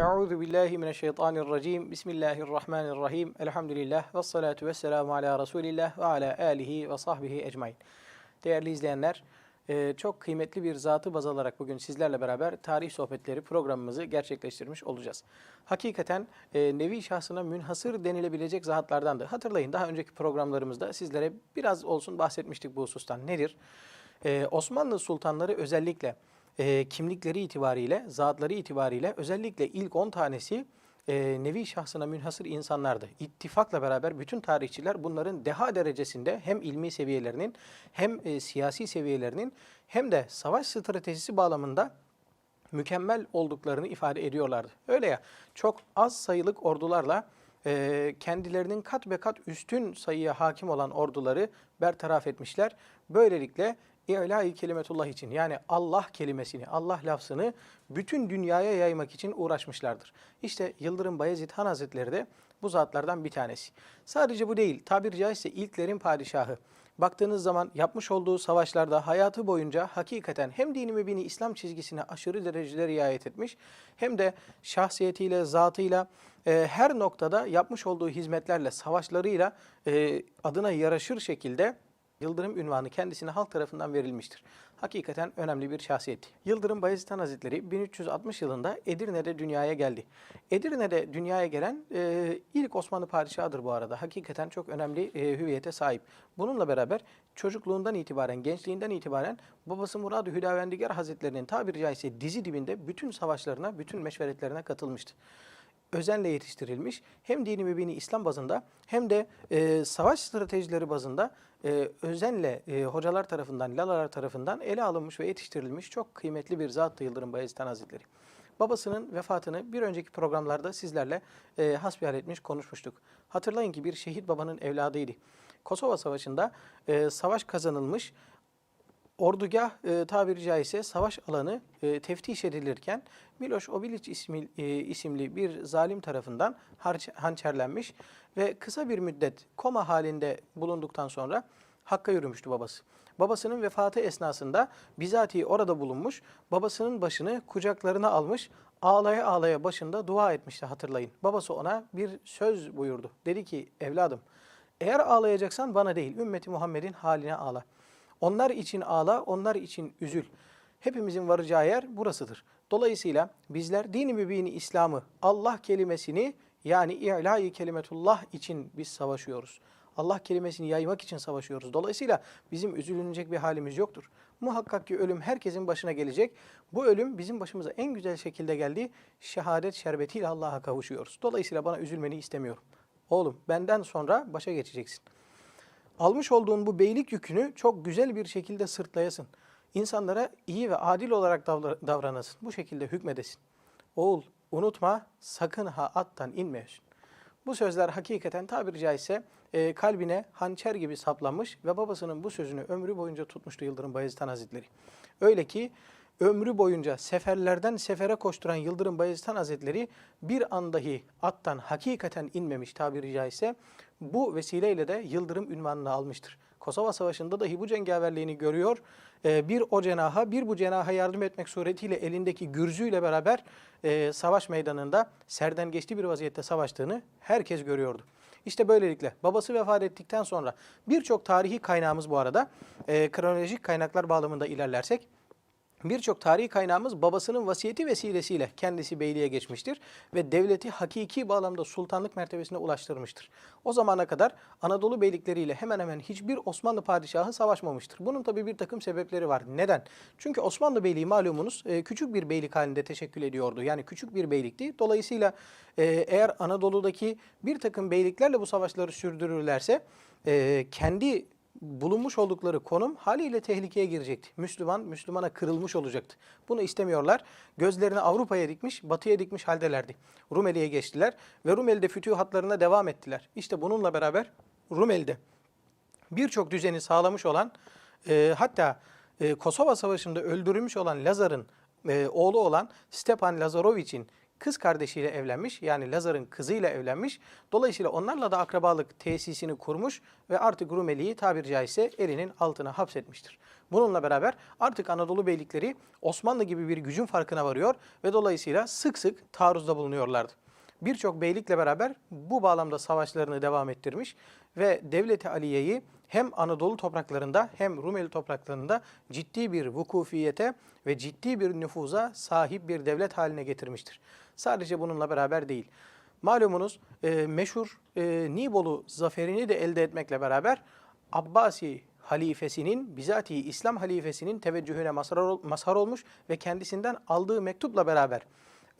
Euzu billahi mineşşeytanirracim. Bismillahirrahmanirrahim. Elhamdülillah ve salatu vesselamu ala Resulillah ve ala alihi ve sahbihi ecmaîn. Değerli izleyenler, e, çok kıymetli bir zatı baz alarak bugün sizlerle beraber tarih sohbetleri programımızı gerçekleştirmiş olacağız. Hakikaten e, nevi şahsına münhasır denilebilecek zatlardandı. Hatırlayın daha önceki programlarımızda sizlere biraz olsun bahsetmiştik bu husustan. Nedir? E, Osmanlı sultanları özellikle e, kimlikleri itibariyle, zatları itibariyle özellikle ilk 10 tanesi e, nevi şahsına münhasır insanlardı. İttifakla beraber bütün tarihçiler bunların deha derecesinde hem ilmi seviyelerinin hem e, siyasi seviyelerinin hem de savaş stratejisi bağlamında mükemmel olduklarını ifade ediyorlardı. Öyle ya çok az sayılık ordularla e, kendilerinin kat be kat üstün sayıya hakim olan orduları bertaraf etmişler. Böylelikle İ'la-i kelimetullah için yani Allah kelimesini, Allah lafzını bütün dünyaya yaymak için uğraşmışlardır. İşte Yıldırım Bayezid Han Hazretleri de bu zatlardan bir tanesi. Sadece bu değil, tabiri caizse ilklerin padişahı. Baktığınız zaman yapmış olduğu savaşlarda hayatı boyunca hakikaten hem dini mübini İslam çizgisine aşırı derecede riayet etmiş hem de şahsiyetiyle, zatıyla e, her noktada yapmış olduğu hizmetlerle, savaşlarıyla e, adına yaraşır şekilde Yıldırım ünvanı kendisine halk tarafından verilmiştir. Hakikaten önemli bir şahsiyet. Yıldırım Bayezid Han Hazretleri 1360 yılında Edirne'de dünyaya geldi. Edirne'de dünyaya gelen e, ilk Osmanlı padişahıdır bu arada. Hakikaten çok önemli e, hüviyete sahip. Bununla beraber çocukluğundan itibaren, gençliğinden itibaren babası Murad-ı Hüdavendigar Hazretlerinin tabiri caizse dizi dibinde bütün savaşlarına, bütün meşveretlerine katılmıştı özenle yetiştirilmiş. Hem dini mübini İslam bazında hem de e, savaş stratejileri bazında e, özenle e, hocalar tarafından, lalalar tarafından ele alınmış ve yetiştirilmiş çok kıymetli bir zattı Yıldırım Bayezid Han Hazretleri. Babasının vefatını bir önceki programlarda sizlerle e, hasbihal etmiş, konuşmuştuk. Hatırlayın ki bir şehit babanın evladıydı. Kosova Savaşı'nda e, savaş kazanılmış, ordugah e, tabiri caizse savaş alanı e, teftiş edilirken Miloš Obilić ismi, e, isimli bir zalim tarafından harç, hançerlenmiş ve kısa bir müddet koma halinde bulunduktan sonra Hakk'a yürümüştü babası. Babasının vefatı esnasında bizatihi orada bulunmuş, babasının başını kucaklarına almış, ağlaya ağlaya başında dua etmişti hatırlayın. Babası ona bir söz buyurdu. Dedi ki evladım eğer ağlayacaksan bana değil ümmeti Muhammed'in haline ağla. Onlar için ağla, onlar için üzül. Hepimizin varacağı yer burasıdır. Dolayısıyla bizler dini mübini İslam'ı, Allah kelimesini yani i'la-i kelimetullah için biz savaşıyoruz. Allah kelimesini yaymak için savaşıyoruz. Dolayısıyla bizim üzülünecek bir halimiz yoktur. Muhakkak ki ölüm herkesin başına gelecek. Bu ölüm bizim başımıza en güzel şekilde geldi. Şehadet şerbetiyle Allah'a kavuşuyoruz. Dolayısıyla bana üzülmeni istemiyorum. Oğlum benden sonra başa geçeceksin. Almış olduğun bu beylik yükünü çok güzel bir şekilde sırtlayasın. İnsanlara iyi ve adil olarak davranasın. Bu şekilde hükmedesin. Oğul unutma sakın ha attan inmeyesin. Bu sözler hakikaten tabiri caizse e, kalbine hançer gibi saplanmış ve babasının bu sözünü ömrü boyunca tutmuştu Yıldırım Bayezid Hazretleri. Öyle ki ömrü boyunca seferlerden sefere koşturan Yıldırım Bayezid Hazretleri bir an dahi attan hakikaten inmemiş tabiri caizse bu vesileyle de Yıldırım ünvanını almıştır. Kosova Savaşı'nda dahi bu cengaverliğini görüyor. Ee, bir o cenaha, bir bu cenaha yardım etmek suretiyle elindeki gürzüyle beraber e, savaş meydanında serden geçti bir vaziyette savaştığını herkes görüyordu. İşte böylelikle babası vefat ettikten sonra birçok tarihi kaynağımız bu arada e, kronolojik kaynaklar bağlamında ilerlersek Birçok tarihi kaynağımız babasının vasiyeti vesilesiyle kendisi beyliğe geçmiştir ve devleti hakiki bağlamda sultanlık mertebesine ulaştırmıştır. O zamana kadar Anadolu beylikleriyle hemen hemen hiçbir Osmanlı padişahı savaşmamıştır. Bunun tabi bir takım sebepleri var. Neden? Çünkü Osmanlı beyliği malumunuz e, küçük bir beylik halinde teşekkül ediyordu. Yani küçük bir beylikti. Dolayısıyla e, eğer Anadolu'daki bir takım beyliklerle bu savaşları sürdürürlerse e, kendi bulunmuş oldukları konum haliyle tehlikeye girecekti. Müslüman, Müslümana kırılmış olacaktı. Bunu istemiyorlar. Gözlerini Avrupa'ya dikmiş, batıya dikmiş haldelerdi. Rumeli'ye geçtiler ve Rumeli'de fütühatlarına devam ettiler. İşte bununla beraber Rumeli'de birçok düzeni sağlamış olan, e, hatta e, Kosova Savaşı'nda öldürülmüş olan Lazar'ın e, oğlu olan Stepan Lazaroviç'in kız kardeşiyle evlenmiş. Yani Lazar'ın kızıyla evlenmiş. Dolayısıyla onlarla da akrabalık tesisini kurmuş ve artık Rumeli'yi tabiri caizse elinin altına hapsetmiştir. Bununla beraber artık Anadolu beylikleri Osmanlı gibi bir gücün farkına varıyor ve dolayısıyla sık sık taarruzda bulunuyorlardı. Birçok beylikle beraber bu bağlamda savaşlarını devam ettirmiş ve Devleti Aliye'yi hem Anadolu topraklarında hem Rumeli topraklarında ciddi bir vukufiyete ve ciddi bir nüfuza sahip bir devlet haline getirmiştir. Sadece bununla beraber değil. Malumunuz e, meşhur e, Nibolu zaferini de elde etmekle beraber Abbasi halifesinin, bizatihi İslam halifesinin teveccühüne mazhar, ol- olmuş ve kendisinden aldığı mektupla beraber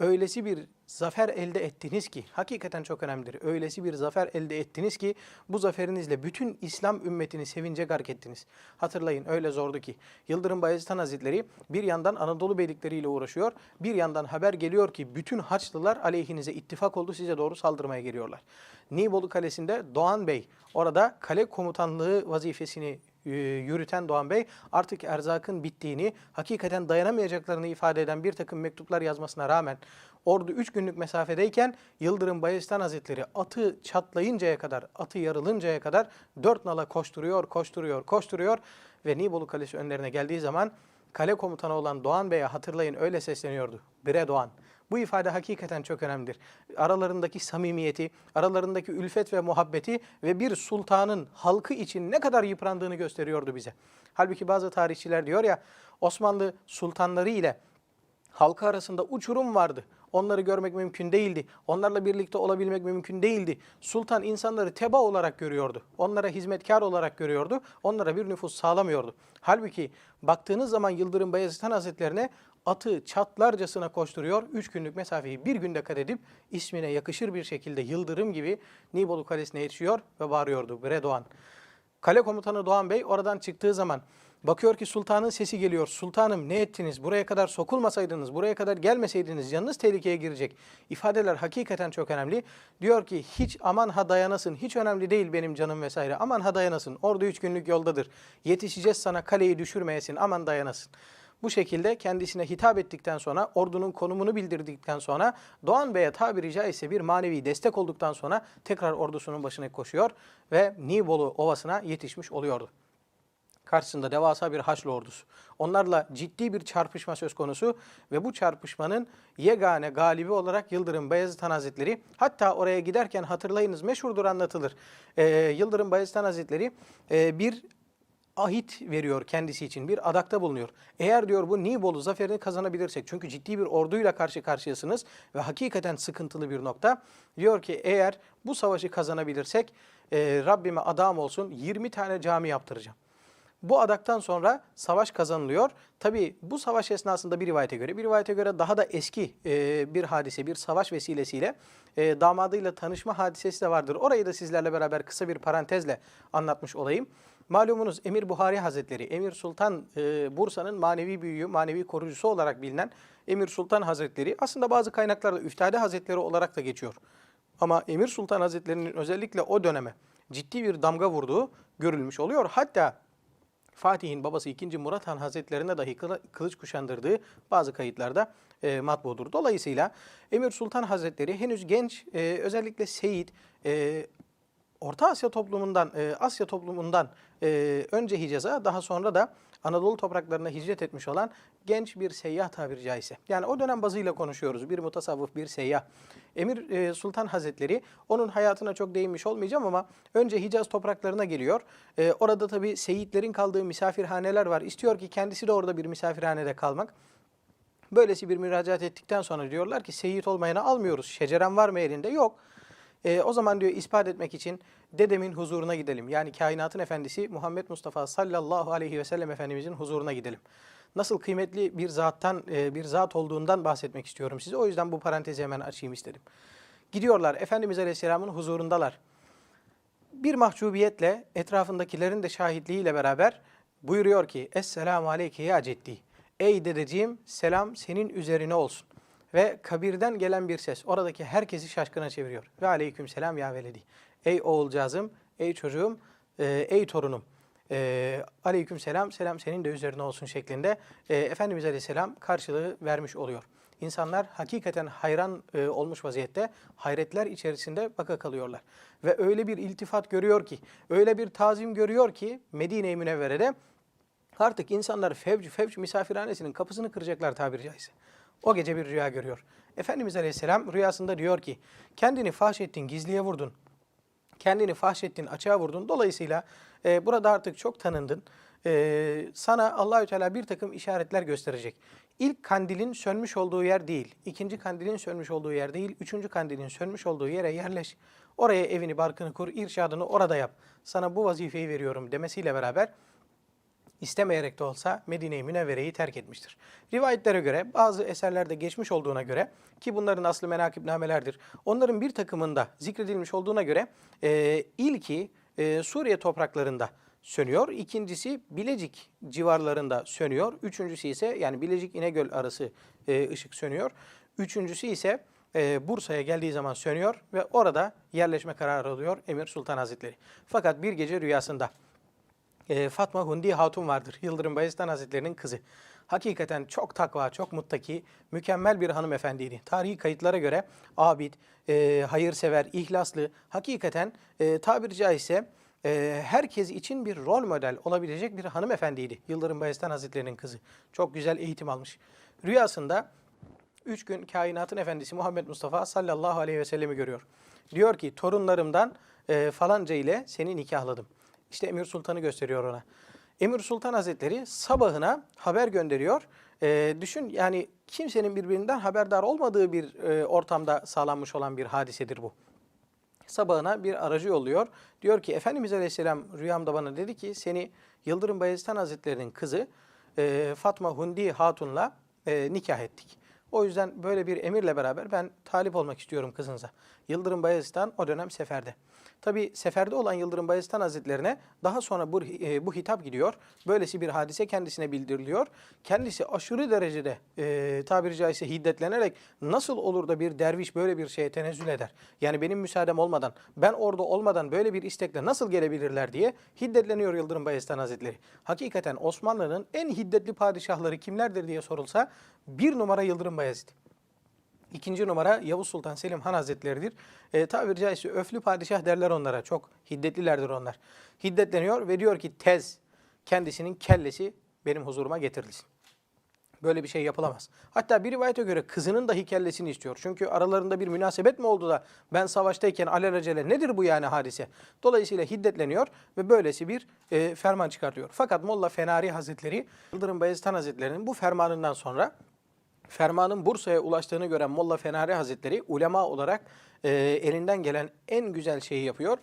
öylesi bir zafer elde ettiniz ki, hakikaten çok önemlidir. Öylesi bir zafer elde ettiniz ki bu zaferinizle bütün İslam ümmetini sevince gark ettiniz. Hatırlayın öyle zordu ki Yıldırım Bayezid Hazretleri bir yandan Anadolu beylikleriyle uğraşıyor, bir yandan haber geliyor ki bütün Haçlılar aleyhinize ittifak oldu size doğru saldırmaya geliyorlar. Nibolu Kalesi'nde Doğan Bey orada kale komutanlığı vazifesini yürüten Doğan Bey artık erzakın bittiğini, hakikaten dayanamayacaklarını ifade eden bir takım mektuplar yazmasına rağmen ordu 3 günlük mesafedeyken Yıldırım Bayezid Hazretleri atı çatlayıncaya kadar, atı yarılıncaya kadar dört nala koşturuyor, koşturuyor, koşturuyor ve Nibolu Kalesi önlerine geldiği zaman kale komutanı olan Doğan Bey'e hatırlayın öyle sesleniyordu. Bire Doğan. Bu ifade hakikaten çok önemlidir. Aralarındaki samimiyeti, aralarındaki ülfet ve muhabbeti ve bir sultanın halkı için ne kadar yıprandığını gösteriyordu bize. Halbuki bazı tarihçiler diyor ya Osmanlı sultanları ile halkı arasında uçurum vardı. Onları görmek mümkün değildi. Onlarla birlikte olabilmek mümkün değildi. Sultan insanları teba olarak görüyordu. Onlara hizmetkar olarak görüyordu. Onlara bir nüfus sağlamıyordu. Halbuki baktığınız zaman Yıldırım Bayezid Han Hazretlerine atı çatlarcasına koşturuyor. Üç günlük mesafeyi bir günde kat edip ismine yakışır bir şekilde Yıldırım gibi Nibolu Kalesi'ne yetişiyor ve bağırıyordu. Bre Doğan. Kale komutanı Doğan Bey oradan çıktığı zaman bakıyor ki sultanın sesi geliyor. Sultanım ne ettiniz? Buraya kadar sokulmasaydınız, buraya kadar gelmeseydiniz canınız tehlikeye girecek. İfadeler hakikaten çok önemli. Diyor ki hiç aman ha dayanasın, hiç önemli değil benim canım vesaire. Aman ha dayanasın, orada üç günlük yoldadır. Yetişeceğiz sana kaleyi düşürmeyesin, aman dayanasın. Bu şekilde kendisine hitap ettikten sonra, ordunun konumunu bildirdikten sonra, Doğan Bey'e tabiri caizse bir manevi destek olduktan sonra tekrar ordusunun başına koşuyor ve Nibolu Ovası'na yetişmiş oluyordu. Karşısında devasa bir Haçlı ordusu. Onlarla ciddi bir çarpışma söz konusu ve bu çarpışmanın yegane galibi olarak Yıldırım Bayezid Han Hazretleri hatta oraya giderken hatırlayınız meşhurdur anlatılır. Ee, Yıldırım Bayezid Han Hazretleri e, bir ahit veriyor kendisi için bir adakta bulunuyor. Eğer diyor bu Nibolu zaferini kazanabilirsek çünkü ciddi bir orduyla karşı karşıyasınız ve hakikaten sıkıntılı bir nokta. Diyor ki eğer bu savaşı kazanabilirsek e, Rabbime adam olsun 20 tane cami yaptıracağım. Bu adaktan sonra savaş kazanılıyor. Tabi bu savaş esnasında bir rivayete göre, bir rivayete göre daha da eski e, bir hadise, bir savaş vesilesiyle e, damadıyla tanışma hadisesi de vardır. Orayı da sizlerle beraber kısa bir parantezle anlatmış olayım. Malumunuz Emir Buhari Hazretleri, Emir Sultan e, Bursa'nın manevi büyüğü, manevi koruyucusu olarak bilinen Emir Sultan Hazretleri aslında bazı kaynaklarda Üftade Hazretleri olarak da geçiyor. Ama Emir Sultan Hazretleri'nin özellikle o döneme ciddi bir damga vurduğu görülmüş oluyor. Hatta Fatih'in babası 2. Murat Han Hazretlerine dahi kılı- kılıç kuşandırdığı bazı kayıtlarda e, matbudur. Dolayısıyla Emir Sultan Hazretleri henüz genç, e, özellikle Seyit, e, Orta Asya toplumundan, e, Asya toplumundan e, önce Hicaz'a daha sonra da Anadolu topraklarına hicret etmiş olan genç bir seyyah tabiri caizse. Yani o dönem bazıyla konuşuyoruz. Bir mutasavvıf, bir seyyah. Emir e, Sultan Hazretleri onun hayatına çok değinmiş olmayacağım ama önce Hicaz topraklarına geliyor. E, orada tabii seyitlerin kaldığı misafirhaneler var. İstiyor ki kendisi de orada bir misafirhanede kalmak. Böylesi bir müracaat ettikten sonra diyorlar ki seyit olmayana almıyoruz. Şeceren var mı elinde? Yok. E, o zaman diyor ispat etmek için dedemin huzuruna gidelim. Yani kainatın efendisi Muhammed Mustafa sallallahu aleyhi ve sellem Efendimizin huzuruna gidelim. Nasıl kıymetli bir zattan, e, bir zat olduğundan bahsetmek istiyorum size. O yüzden bu parantezi hemen açayım istedim. Gidiyorlar, Efendimiz Aleyhisselam'ın huzurundalar. Bir mahcubiyetle etrafındakilerin de şahitliğiyle beraber buyuruyor ki Esselamu aleyke ya ceddi. Ey dedeciğim selam senin üzerine olsun. Ve kabirden gelen bir ses oradaki herkesi şaşkına çeviriyor. Ve aleyküm selam ya veledi. Ey oğulcağızım, ey çocuğum, e, ey torunum. E, aleyküm selam, selam senin de üzerine olsun şeklinde e, Efendimiz Aleyhisselam karşılığı vermiş oluyor. insanlar hakikaten hayran e, olmuş vaziyette hayretler içerisinde baka kalıyorlar. Ve öyle bir iltifat görüyor ki, öyle bir tazim görüyor ki Medine-i Münevvere'de artık insanlar fevç fevç misafirhanesinin kapısını kıracaklar tabiri caizse. O gece bir rüya görüyor. Efendimiz Aleyhisselam rüyasında diyor ki kendini fahş ettin, gizliye vurdun. Kendini fahşettin, açığa vurdun. Dolayısıyla e, burada artık çok tanındın. E, sana Allahü Teala bir takım işaretler gösterecek. İlk kandilin sönmüş olduğu yer değil, ikinci kandilin sönmüş olduğu yer değil, üçüncü kandilin sönmüş olduğu yere yerleş. Oraya evini, barkını kur, irşadını orada yap. Sana bu vazifeyi veriyorum demesiyle beraber istemeyerek de olsa Medine-i Münevvere'yi terk etmiştir. Rivayetlere göre bazı eserlerde geçmiş olduğuna göre ki bunların aslı menakibnamelerdir. Onların bir takımında zikredilmiş olduğuna göre e, ilki e, Suriye topraklarında sönüyor. İkincisi Bilecik civarlarında sönüyor. Üçüncüsü ise yani Bilecik İnegöl arası e, ışık sönüyor. Üçüncüsü ise e, Bursa'ya geldiği zaman sönüyor ve orada yerleşme kararı alıyor Emir Sultan Hazretleri. Fakat bir gece rüyasında e, Fatma Hundi Hatun vardır. Yıldırım Bayezid Hazretleri'nin kızı. Hakikaten çok takva, çok muttaki, mükemmel bir hanımefendiydi. Tarihi kayıtlara göre abid, e, hayırsever, ihlaslı, hakikaten e, tabiri caizse e, herkes için bir rol model olabilecek bir hanımefendiydi. Yıldırım Bayezid Hazretleri'nin kızı. Çok güzel eğitim almış. Rüyasında üç gün kainatın efendisi Muhammed Mustafa sallallahu aleyhi ve sellemi görüyor. Diyor ki torunlarımdan e, falanca ile seni nikahladım. İşte Emir Sultan'ı gösteriyor ona. Emir Sultan Hazretleri sabahına haber gönderiyor. E, düşün yani kimsenin birbirinden haberdar olmadığı bir e, ortamda sağlanmış olan bir hadisedir bu. Sabahına bir aracı yolluyor. Diyor ki Efendimiz Aleyhisselam rüyamda bana dedi ki seni Yıldırım Bayezid Hazretleri'nin kızı e, Fatma Hundi Hatun'la e, nikah ettik. O yüzden böyle bir emirle beraber ben talip olmak istiyorum kızınıza. Yıldırım Bayezid'den o dönem seferde. Tabi seferde olan Yıldırım Bayezid Hazretlerine daha sonra bu, e, bu hitap gidiyor. Böylesi bir hadise kendisine bildiriliyor. Kendisi aşırı derecede e, tabiri caizse hiddetlenerek nasıl olur da bir derviş böyle bir şeye tenezzül eder? Yani benim müsaadem olmadan, ben orada olmadan böyle bir istekle nasıl gelebilirler diye hiddetleniyor Yıldırım Bayezid Hazretleri. Hakikaten Osmanlı'nın en hiddetli padişahları kimlerdir diye sorulsa bir numara Yıldırım Bayezid. İkinci numara Yavuz Sultan Selim Han Hazretleri'dir. E, tabiri caizse öflü padişah derler onlara. Çok hiddetlilerdir onlar. Hiddetleniyor ve diyor ki tez kendisinin kellesi benim huzuruma getirilsin. Böyle bir şey yapılamaz. Hatta bir rivayete göre kızının dahi kellesini istiyor. Çünkü aralarında bir münasebet mi oldu da ben savaştayken alelacele nedir bu yani hadise? Dolayısıyla hiddetleniyor ve böylesi bir e, ferman çıkartıyor. Fakat Molla Fenari Hazretleri, Yıldırım Bayezid Hazretleri'nin bu fermanından sonra fermanın Bursa'ya ulaştığını gören Molla Fenari Hazretleri ulema olarak e, elinden gelen en güzel şeyi yapıyor.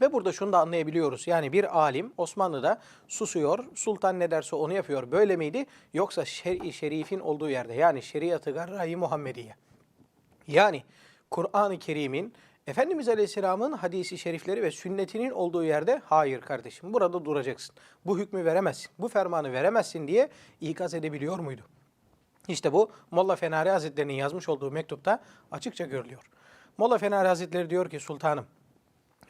Ve burada şunu da anlayabiliyoruz. Yani bir alim Osmanlı'da susuyor, sultan ne derse onu yapıyor. Böyle miydi? Yoksa şer şerifin olduğu yerde yani şeriatı garra-i Muhammediye. Yani Kur'an-ı Kerim'in Efendimiz Aleyhisselam'ın hadisi şerifleri ve sünnetinin olduğu yerde hayır kardeşim burada duracaksın. Bu hükmü veremezsin, bu fermanı veremezsin diye ikaz edebiliyor muydu? İşte bu Molla Fenari Hazretleri'nin yazmış olduğu mektupta açıkça görülüyor. Molla Fenari Hazretleri diyor ki sultanım,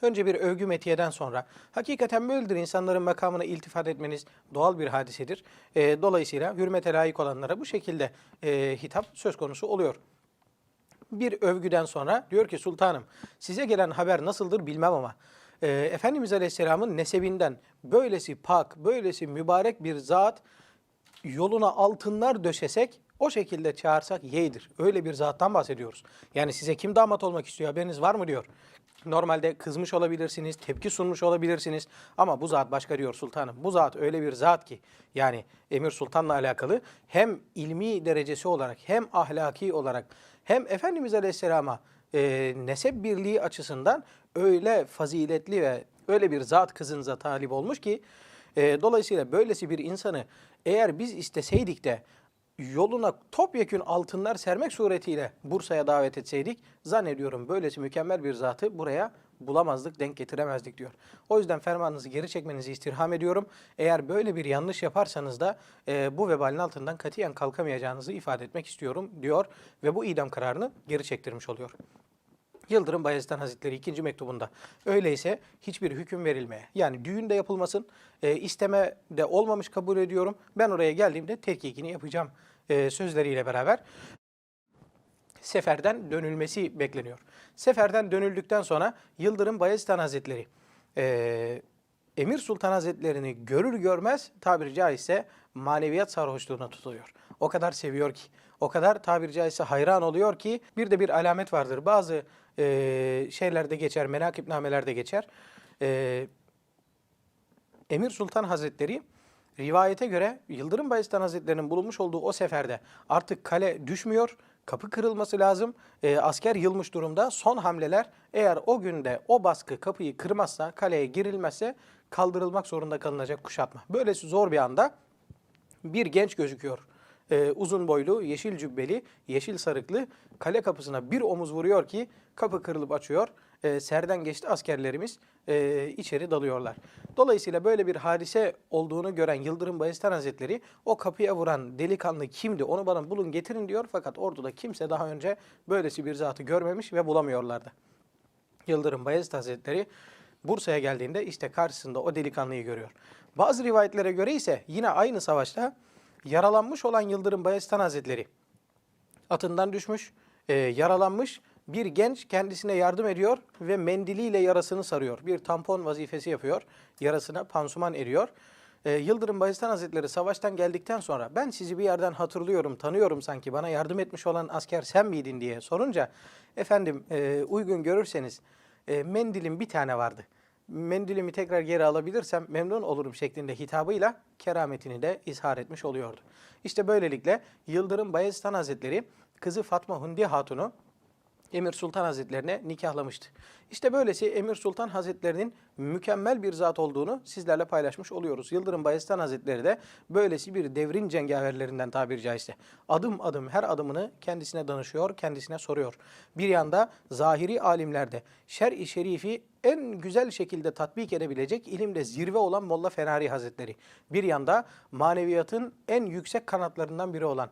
önce bir övgü metiyeden sonra hakikaten böyledir insanların makamına iltifat etmeniz doğal bir hadisedir. E, dolayısıyla hürmete layık olanlara bu şekilde e, hitap söz konusu oluyor. Bir övgüden sonra diyor ki sultanım size gelen haber nasıldır bilmem ama e, Efendimiz Aleyhisselam'ın nesebinden böylesi pak, böylesi mübarek bir zat yoluna altınlar döşesek o şekilde çağırsak yeğdir. Öyle bir zattan bahsediyoruz. Yani size kim damat olmak istiyor haberiniz var mı diyor. Normalde kızmış olabilirsiniz, tepki sunmuş olabilirsiniz ama bu zat başka diyor sultanım. Bu zat öyle bir zat ki yani Emir Sultan'la alakalı hem ilmi derecesi olarak hem ahlaki olarak hem Efendimiz Aleyhisselam'a e, nesep birliği açısından öyle faziletli ve öyle bir zat kızınıza talip olmuş ki e, dolayısıyla böylesi bir insanı eğer biz isteseydik de yoluna topyekün altınlar sermek suretiyle Bursa'ya davet etseydik zannediyorum böylesi mükemmel bir zatı buraya bulamazdık, denk getiremezdik diyor. O yüzden fermanınızı geri çekmenizi istirham ediyorum. Eğer böyle bir yanlış yaparsanız da e, bu vebalin altından katiyen kalkamayacağınızı ifade etmek istiyorum diyor ve bu idam kararını geri çektirmiş oluyor. Yıldırım Bayezid Hazretleri ikinci mektubunda. Öyleyse hiçbir hüküm verilmeye. Yani düğün de yapılmasın, e, isteme de olmamış kabul ediyorum. Ben oraya geldiğimde tetkikini yapacağım e, sözleriyle beraber. seferden dönülmesi bekleniyor. Seferden dönüldükten sonra Yıldırım Bayezid Hazretleri eee, Emir Sultan Hazretlerini görür görmez tabiri caizse maneviyat sarhoşluğuna tutuluyor. O kadar seviyor ki, o kadar tabiri caizse hayran oluyor ki bir de bir alamet vardır. Bazı eee, şeylerde geçer, menakipnamelerde geçer. Eee Emir Sultan Hazretleri rivayete göre Yıldırım Bayezid Hazretleri'nin bulunmuş olduğu o seferde artık kale düşmüyor, kapı kırılması lazım. Ee, asker yılmış durumda. Son hamleler eğer o günde o baskı kapıyı kırmazsa, kaleye girilmezse kaldırılmak zorunda kalınacak kuşatma. Böylesi zor bir anda bir genç gözüküyor. Ee, uzun boylu, yeşil cübbeli, yeşil sarıklı kale kapısına bir omuz vuruyor ki kapı kırılıp açıyor. Ee, serden geçti askerlerimiz e, içeri dalıyorlar. Dolayısıyla böyle bir hadise olduğunu gören Yıldırım Bayezid Hazretleri o kapıya vuran delikanlı kimdi onu bana bulun getirin diyor. Fakat orduda kimse daha önce böylesi bir zatı görmemiş ve bulamıyorlardı. Yıldırım Bayezid Hazretleri Bursa'ya geldiğinde işte karşısında o delikanlıyı görüyor. Bazı rivayetlere göre ise yine aynı savaşta yaralanmış olan Yıldırım Bayezid Hazretleri atından düşmüş, e, yaralanmış bir genç kendisine yardım ediyor ve mendiliyle yarasını sarıyor. Bir tampon vazifesi yapıyor, yarasına pansuman eriyor. E, Yıldırım Bayezid Hazretleri savaştan geldikten sonra ben sizi bir yerden hatırlıyorum, tanıyorum sanki bana yardım etmiş olan asker sen miydin diye sorunca efendim e, uygun görürseniz e, mendilim bir tane vardı. Mendilimi tekrar geri alabilirsem memnun olurum şeklinde hitabıyla kerametini de izhar etmiş oluyordu. İşte böylelikle Yıldırım Bayezid Hazretleri kızı Fatma Hundi Hatun'u Emir Sultan Hazretlerine nikahlamıştı. İşte böylesi Emir Sultan Hazretlerinin mükemmel bir zat olduğunu sizlerle paylaşmış oluyoruz. Yıldırım Bayezid Hazretleri de böylesi bir devrin cengaverlerinden tabiri caizse. Adım adım her adımını kendisine danışıyor, kendisine soruyor. Bir yanda zahiri alimlerde şer-i şerifi en güzel şekilde tatbik edebilecek ilimde zirve olan Molla Fenari Hazretleri. Bir yanda maneviyatın en yüksek kanatlarından biri olan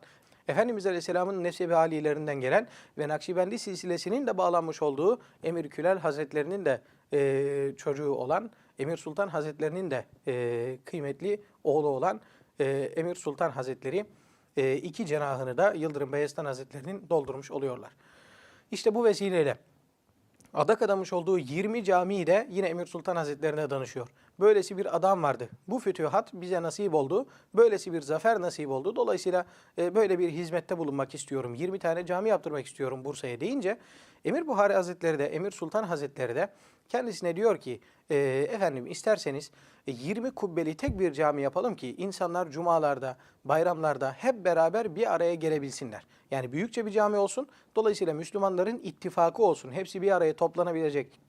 Efendimiz Aleyhisselam'ın nesebi alilerinden gelen ve Nakşibendi silsilesinin de bağlanmış olduğu Emir Külal Hazretlerinin de e, çocuğu olan, Emir Sultan Hazretlerinin de e, kıymetli oğlu olan e, Emir Sultan Hazretleri e, iki cenahını da Yıldırım Beyazıt'tan Hazretlerinin doldurmuş oluyorlar. İşte bu vesileyle adak adamış olduğu 20 camiyi de yine Emir Sultan Hazretlerine danışıyor. Böylesi bir adam vardı. Bu fütühat bize nasip oldu. Böylesi bir zafer nasip oldu. Dolayısıyla e, böyle bir hizmette bulunmak istiyorum. 20 tane cami yaptırmak istiyorum Bursa'ya deyince Emir Buhari Hazretleri de Emir Sultan Hazretleri de kendisine diyor ki e, efendim isterseniz e, 20 kubbeli tek bir cami yapalım ki insanlar cumalarda, bayramlarda hep beraber bir araya gelebilsinler. Yani büyükçe bir cami olsun. Dolayısıyla Müslümanların ittifakı olsun. Hepsi bir araya toplanabilecek,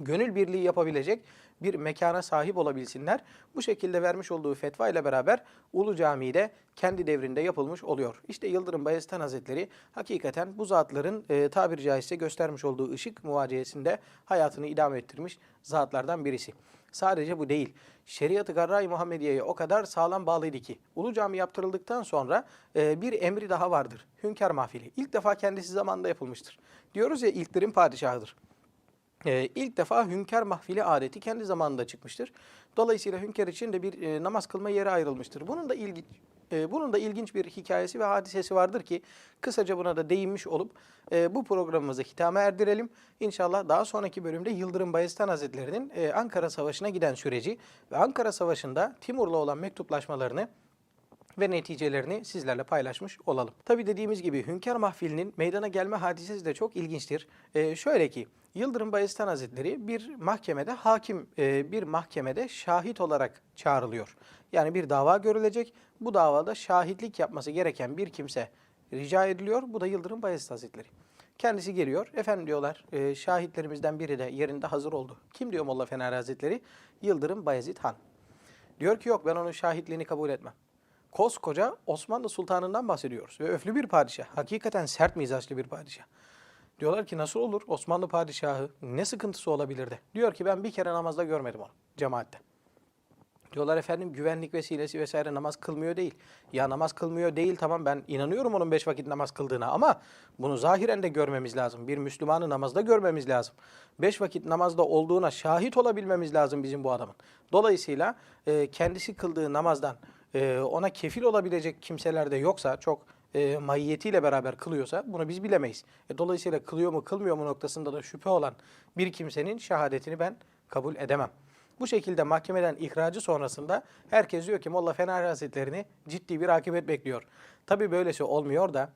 gönül birliği yapabilecek bir mekana sahip olabilsinler. Bu şekilde vermiş olduğu fetva ile beraber Ulu Camii'de kendi devrinde yapılmış oluyor. İşte Yıldırım Bayezid Hazretleri hakikaten bu zatların e, tabiri caizse göstermiş olduğu ışık muvaciyesinde hayatını idame ettirmiş zatlardan birisi. Sadece bu değil. Şeriat-ı Garra-i Muhammediye'ye o kadar sağlam bağlıydı ki Ulu Cami yaptırıldıktan sonra e, bir emri daha vardır. Hünkâr mahfili. İlk defa kendisi zamanında yapılmıştır. Diyoruz ya ilklerin padişahıdır. Ee, ilk defa hünkâr mahfili adeti kendi zamanında çıkmıştır. Dolayısıyla hünkâr için de bir e, namaz kılma yeri ayrılmıştır. Bunun da ilginç e, bunun da ilginç bir hikayesi ve hadisesi vardır ki kısaca buna da değinmiş olup e, bu programımızı hitama erdirelim. İnşallah daha sonraki bölümde Yıldırım Bayezid Hazretleri'nin e, Ankara Savaşı'na giden süreci ve Ankara Savaşı'nda Timur'la olan mektuplaşmalarını ve neticelerini sizlerle paylaşmış olalım. Tabi dediğimiz gibi Hünkâr Mahfili'nin meydana gelme hadisesi de çok ilginçtir. Ee, şöyle ki Yıldırım Bayezid Hazretleri bir mahkemede hakim, e, bir mahkemede şahit olarak çağrılıyor. Yani bir dava görülecek. Bu davada şahitlik yapması gereken bir kimse rica ediliyor. Bu da Yıldırım Bayezid Hazretleri. Kendisi geliyor. Efendim diyorlar e, şahitlerimizden biri de yerinde hazır oldu. Kim diyor Molla Fener Hazretleri? Yıldırım Bayezid Han. Diyor ki yok ben onun şahitliğini kabul etmem. Koskoca Osmanlı Sultanı'ndan bahsediyoruz ve öflü bir padişah. Hakikaten sert mizaçlı bir padişah. Diyorlar ki nasıl olur Osmanlı padişahı ne sıkıntısı olabilirdi? Diyor ki ben bir kere namazda görmedim onu cemaatte. Diyorlar efendim güvenlik vesilesi vesaire namaz kılmıyor değil. Ya namaz kılmıyor değil tamam ben inanıyorum onun beş vakit namaz kıldığına ama bunu zahiren de görmemiz lazım. Bir Müslümanı namazda görmemiz lazım. Beş vakit namazda olduğuna şahit olabilmemiz lazım bizim bu adamın. Dolayısıyla e, kendisi kıldığı namazdan e, ona kefil olabilecek kimseler de yoksa çok e, mahiyetiyle beraber kılıyorsa bunu biz bilemeyiz. E, dolayısıyla kılıyor mu kılmıyor mu noktasında da şüphe olan bir kimsenin şehadetini ben kabul edemem. Bu şekilde mahkemeden ihracı sonrasında herkes diyor ki Molla Fener Hazretlerini ciddi bir akıbet bekliyor. Tabi böylesi olmuyor da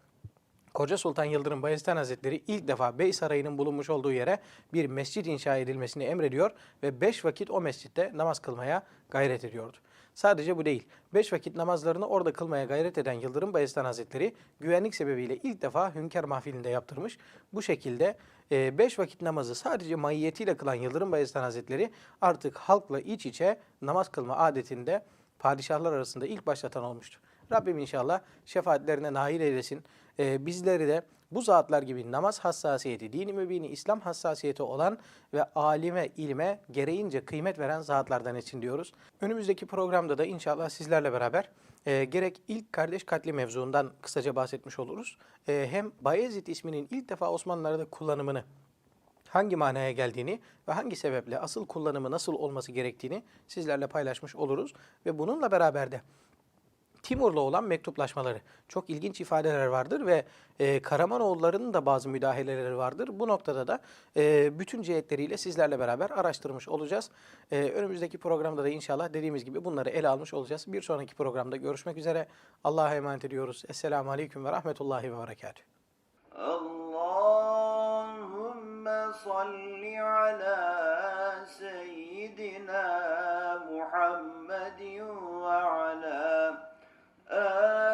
Koca Sultan Yıldırım Bayezid Hazretleri ilk defa Bey Sarayı'nın bulunmuş olduğu yere bir mescit inşa edilmesini emrediyor ve beş vakit o mescitte namaz kılmaya gayret ediyordu. Sadece bu değil. Beş vakit namazlarını orada kılmaya gayret eden Yıldırım Bayezid Hazretleri güvenlik sebebiyle ilk defa hünkâr mahfilinde yaptırmış. Bu şekilde e, beş vakit namazı sadece mahiyetiyle kılan Yıldırım Bayezid Hazretleri artık halkla iç içe namaz kılma adetinde padişahlar arasında ilk başlatan olmuştu. Rabbim inşallah şefaatlerine nail eylesin. Ee, bizleri de bu zatlar gibi namaz hassasiyeti, dini mübini İslam hassasiyeti olan ve alime, ilme gereğince kıymet veren zatlardan için diyoruz. Önümüzdeki programda da inşallah sizlerle beraber e, gerek ilk kardeş katli mevzuundan kısaca bahsetmiş oluruz. E, hem Bayezid isminin ilk defa Osmanlılar'da kullanımını hangi manaya geldiğini ve hangi sebeple asıl kullanımı nasıl olması gerektiğini sizlerle paylaşmış oluruz. Ve bununla beraber de Timur'la olan mektuplaşmaları. Çok ilginç ifadeler vardır ve e, Karamanoğulları'nın da bazı müdahaleleri vardır. Bu noktada da e, bütün cihetleriyle sizlerle beraber araştırmış olacağız. E, önümüzdeki programda da inşallah dediğimiz gibi bunları ele almış olacağız. Bir sonraki programda görüşmek üzere. Allah'a emanet ediyoruz. Esselamu Aleyküm ve Rahmetullahi ve Berekatuhu. Allahümme salli ala seyyidina Muhammedin ve ala 呃